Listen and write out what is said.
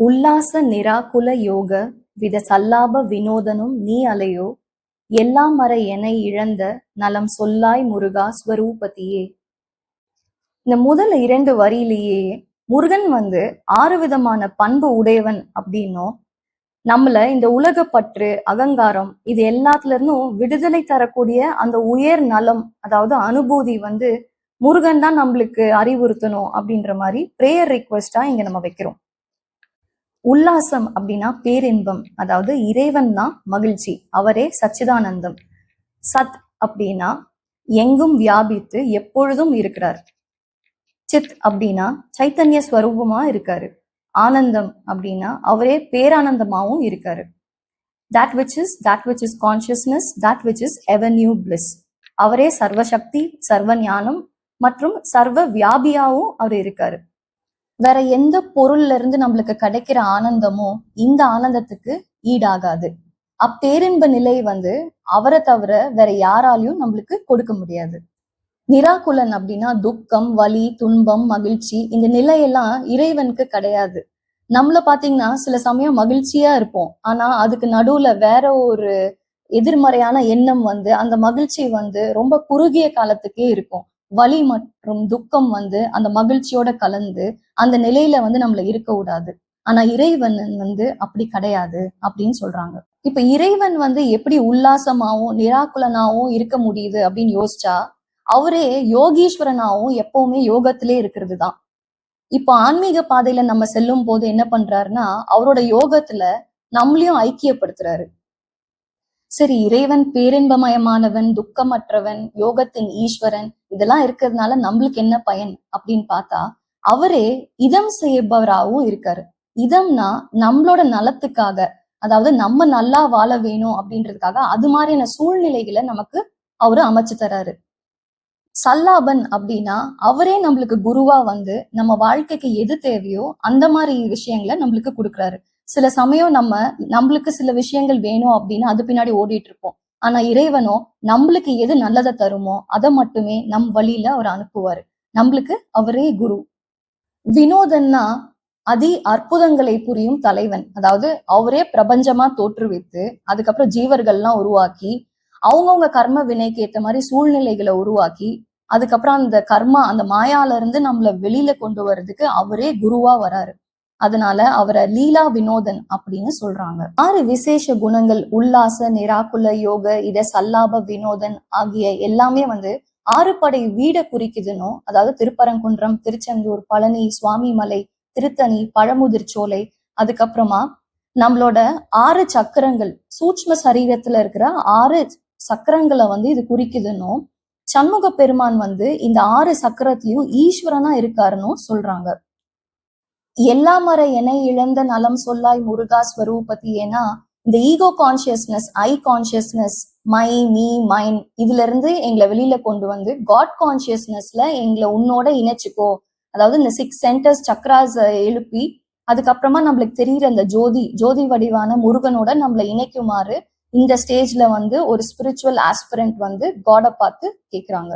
உல்லாச நிராகுல யோக வித சல்லாப வினோதனும் நீ அலையோ? எல்லாம் மற எனை இழந்த நலம் சொல்லாய் முருகா ஸ்வரூபதியே. இந்த முதல் இரண்டு வரியிலேயே முருகன் வந்து ஆறு விதமான பண்பு உடையவன் அப்படின்னும் நம்மள இந்த உலகப்பற்று அகங்காரம் இது எல்லாத்துல இருந்தும் விடுதலை தரக்கூடிய அந்த உயர் நலம் அதாவது அனுபூதி வந்து முருகன் தான் நம்மளுக்கு அறிவுறுத்தணும் அப்படின்ற மாதிரி ப்ரேயர் ரிக்வெஸ்டா இங்க நம்ம வைக்கிறோம். உல்லாசம் அப்படின்னா பேரின்பம். அதாவது இறைவன் தான் மகிழ்ச்சி. அவரே சச்சிதானந்தம். சத் அப்படின்னா எங்கும் வியாபித்து எப்பொழுதும் இருக்கிறார். சித் அப்படின்னா சைத்தன்ய ஸ்வரூபமா இருக்காரு. ஆனந்தம் அப்படின்னா அவரே பேரானந்தமாகவும் இருக்காரு. That which is that which is consciousness that which is avenue plus அவரே சர்வசக்தி சர்வ ஞானம் மற்றும் சர்வ வியாபியாவும் அவர் இருக்காரு. வேற எந்த பொருள்ல இருந்து நம்மளுக்கு கிடைக்கிற ஆனந்தமோ இந்த ஆனந்தத்துக்கு ஈடாகாது. அப்பேரின்ப நிலை வந்து அவரை தவிர வேற யாராலையும் நம்மளுக்கு கொடுக்க முடியாது. நிராகுலன் அப்படின்னா துக்கம் வலி துன்பம் மகிழ்ச்சி இந்த நிலையெல்லாம் இறைவனுக்கு கிடையாது. நம்மள பாத்தீங்கன்னா சில சமயம் மகிழ்ச்சியா இருப்போம். ஆனா அதுக்கு நடுவுல வேற ஒரு எதிர்மறையான எண்ணம் வந்து அந்த மகிழ்ச்சி வந்து ரொம்ப குறுகிய காலத்துக்கே இருக்கும். வலி மற்றும் துக்கம் வந்து அந்த மகிழ்ச்சியோட கலந்து அந்த நிலையில வந்து நம்மள இருக்க கூடாது ஆனா இறைவன் வந்து அப்படி கிடையாது அப்படின்னு சொல்றாங்க. இப்ப இறைவன் வந்து எப்படி உல்லாசமாவும் நிராகுலனாவும் இருக்க முடியுது அப்படின்னு யோசிச்சா அவரே யோகீஸ்வரனாவும் எப்பவுமே யோகத்திலே இருக்கிறது தான் இப்போ ஆன்மீக பாதையில நம்ம செல்லும் போது என்ன பண்றாருன்னா அவரோட யோகத்துல நம்மளையும் ஐக்கியப்படுத்துறாரு. சரி இறைவன் பேரின்பமயமானவன் துக்கமற்றவன் யோகத்தின் ஈஸ்வரன் இதெல்லாம் இருக்கிறதுனால நம்மளுக்கு என்ன பயன் அப்படின்னு பார்த்தா அவரே இதம் செய்பவராகவும் இருக்காரு. இதம்னா நம்மளோட நலத்துக்காக அதாவது நம்ம நல்லா வாழ வேணும் அப்படின்றதுக்காக அது மாதிரியான சூழ்நிலைகளை நமக்கு அவரு அமைச்சு தராரு. சல்லாபன் அப்படின்னா அவரே நம்மளுக்கு குருவா வந்து நம்ம வாழ்க்கைக்கு எது தேவையோ அந்த மாதிரி விஷயங்களை நம்மளுக்கு கொடுக்குறாரு. சில சமயம் நம்ம நம்மளுக்கு சில விஷயங்கள் வேணும் அப்படின்னு அது பின்னாடி ஓடிட்டு இருப்போம் ஆனா இறைவனோ நம்மளுக்கு எது நல்லதை தருமோ அதை மட்டுமே நம் வழியில அவர் அனுப்புவாரு. நம்மளுக்கு அவரே குரு. வினோதன்னா அதி அற்புதங்களை புரியும் தலைவன். அதாவது அவரே பிரபஞ்சமா தோற்றுவித்து அதுக்கப்புறம் ஜீவர்கள்லாம் உருவாக்கி அவங்கவுங்க கர்ம வினைக்கு ஏத்த மாதிரி சூழ்நிலைகளை உருவாக்கி அதுக்கப்புறம் அந்த கர்மா அந்த மாயால இருந்து நம்மள வெளியில கொண்டு வர்றதுக்கு அவரே குருவா வராரு. அதனால அவரை லீலா வினோதன் அப்படின்னு சொல்றாங்க. ஆறு விசேஷ குணங்கள் உல்லாச நிராகுல யோக இத சல்லாப வினோதன் ஆகிய எல்லாமே வந்து ஆறு படை வீட குறிக்குதுன்னு அதாவது திருப்பரங்குன்றம் திருச்செந்தூர் பழனி சுவாமிமலை திருத்தணி பழமுதிர்ச்சோலை அதுக்கப்புறமா நம்மளோட ஆறு சக்கரங்கள் சூட்ச்ம சரீரத்துல இருக்கிற ஆறு சக்கரங்களை வந்து இது குறிக்குதுன்னும் சண்முக பெருமான் வந்து இந்த ஆறு சக்கரத்திலையும் ஈஸ்வரனா இருக்காருன்னு சொல்றாங்க. எல்லா மர என இழந்த நலம் சொல்லாய் முருகா ஸ்வரூபதி ஏன்னா இந்த ego consciousness I consciousness my me mine இதுல இருந்து எங்களை வெளியில கொண்டு வந்து காட் கான்சியஸ்னஸ்ல எங்களை உன்னோட இணைச்சுக்கோ. அதாவது இந்த சிக்ஸ் சென்டர்ஸ் சக்ராஸ் எழுப்பி அதுக்கப்புறமா நம்மளுக்கு தெரியிற அந்த ஜோதி ஜோதி வடிவான முருகனோட நம்மளை இணைக்குமாறு இந்த ஸ்டேஜ்ல வந்து ஒரு ஸ்பிரிச்சுவல் ஆஸ்பிரண்ட் வந்து காடை பார்த்து கேக்குறாங்க.